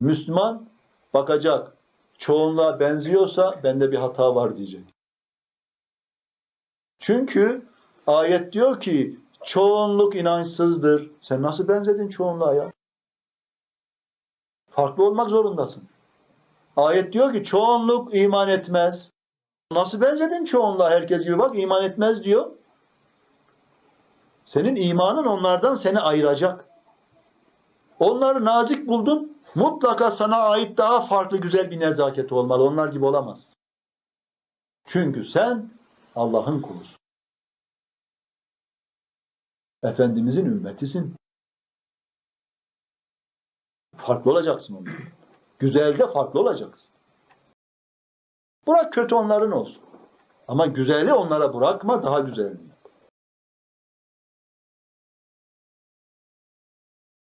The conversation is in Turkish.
Müslüman bakacak. Çoğunluğa benziyorsa bende bir hata var diyecek. Çünkü ayet diyor ki çoğunluk inançsızdır. Sen nasıl benzedin çoğunluğa ya? Farklı olmak zorundasın. Ayet diyor ki çoğunluk iman etmez. Nasıl benzedin çoğunluğa herkes gibi bak iman etmez diyor. Senin imanın onlardan seni ayıracak. Onları nazik buldun. Mutlaka sana ait daha farklı güzel bir nezaket olmalı. Onlar gibi olamaz. Çünkü sen Allah'ın kulusun. Efendimizin ümmetisin. Farklı olacaksın ondan. Güzelde farklı olacaksın. Bırak kötü onların olsun. Ama güzeli onlara bırakma daha güzelini.